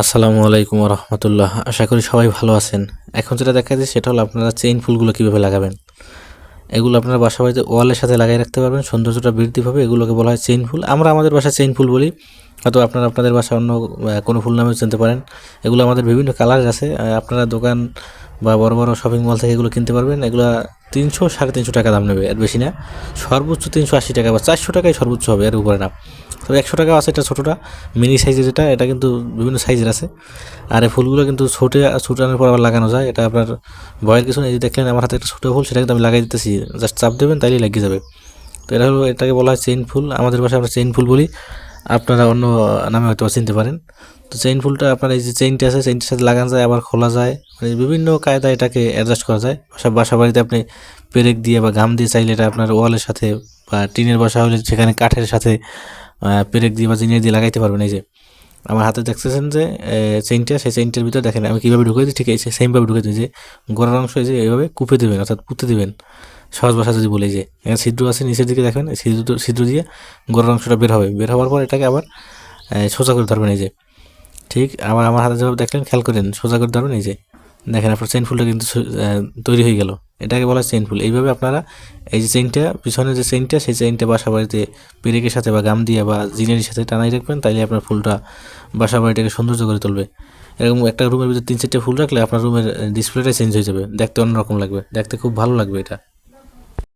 আসসালামু আলাইকুম রহমতুল্লাহ আশা করি সবাই ভালো আছেন। এখন যেটা দেখা যায় সেটা হলো আপনারা চেইন ফুলগুলো কীভাবে লাগাবেন। এগুলো আপনারা বাসা বাড়িতে ওয়ালের সাথে লাগিয়ে রাখতে পারবেন, সৌন্দর্যটা বৃদ্ধি পাবে। এগুলোকে বলা হয় চেইন ফুল আমরা আমাদের বাসায় চেইন ফুল বলি, হয়তো আপনারা আপনাদের বাসায় অন্য কোনো ফুল নামেও চিনতে পারেন। এগুলো আমাদের বিভিন্ন কালার আছে। আপনারা দোকান বা বড় বড় শপিং মল থেকে এগুলো কিনতে পারবেন। এগুলো তিনশো, সাড়ে তিনশো টাকা দাম নেবে, এর বেশি না। সর্বোচ্চ তিনশো আশি টাকা বা চারশো টাকাই সর্বোচ্চ হবে, এর উপরে না। তবে একশো টাকা আছে, এটা ছোটোটা। মিনি সাইজের যেটা, এটা কিন্তু বিভিন্ন সাইজের আছে। আর এই ফুলগুলো কিন্তু ছোটে ছুটানোর পর আবার লাগানো যায়। এটা আপনার ভয়ের কিছু নেই দেখলেন আমার হাতে একটা ছোটো ফুল সেটা কিন্তু আমি লাগাই দিতেছি। জাস্ট চাপ দেবেন, তাইলেই লাগিয়ে যাবে। তো এটা হলো, এটাকে বলা হয় চেইন ফুল। আমাদের ভাষায় আমরা চেইন ফুল বলি। আপনারা অন্য নামে হয়তো চিনতে পারেন। তো চেইন ফুলটা আপনার এই যে চেইনটা আছে চেইনটার সাথে লাগানো যায়, আবার খোলা যায়। মানে বিভিন্ন কায়দায় এটাকে অ্যাডজাস্ট করা যায়। সব বাসা বাড়িতে আপনি পেরেক দিয়ে বা ঘাম দিয়ে চাইলে এটা আপনার ওয়ালের সাথে বা টিনের বাসা হলে সেখানে কাঠের সাথে পেরেক দিয়ে বা জিনিস দিয়ে লাগাইতে পারবেন এই যে। আমার হাতে দেখতেছেন যে চেইনটা সেই চেইনটার ভিতরে দেখেন, আমি কীভাবে ঢুকে দিই? ঠিক আছে সেমভাবে ঢুকে দিই যে, গোড়ার অংশ যে এইভাবে কুপে দেবেন, অর্থাৎ পুঁতে দেবেন। সহজ ভাষা যদি বলি যে, এখানে ছিদ্র আছে, নিচের দিকে দেখবেন ছিদ্র ছিদ্র দিয়ে গোড়ার অংশটা বের হবে। বের হওয়ার পর এটাকে আবার সোজা করে ধরবেন এই যে। ঠিক, আবার আমার হাতে যেভাবে দেখলেন, খেয়াল করেন, সোজা করে ধরবেন এই যে। দেখেন আপনার চেইন ফুলটা কিন্তু তৈরি হয়ে গেল। এটাকে বলা হয় চেইন ফুল। এইভাবে আপনারা এই যে চেইনটা পিছনে যে চেইনটা সেই চেইনটা বাসা বাড়িতে পেরেকের সাথে বা গাম দিয়ে বা জিনের সাথে টানাই রাখবেন, তাইলে আপনার ফুলটা বাসা বাড়িটাকে সৌন্দর্য করে তুলবে। এরকম একটা রুমের ভিতরে তিন চারটে ফুল রাখলে আপনার রুমের ডিসপ্লেটাই চেঞ্জ হয়ে যাবে। দেখতে অন্যরকম লাগবে। দেখতে খুব ভালো লাগবে এটা।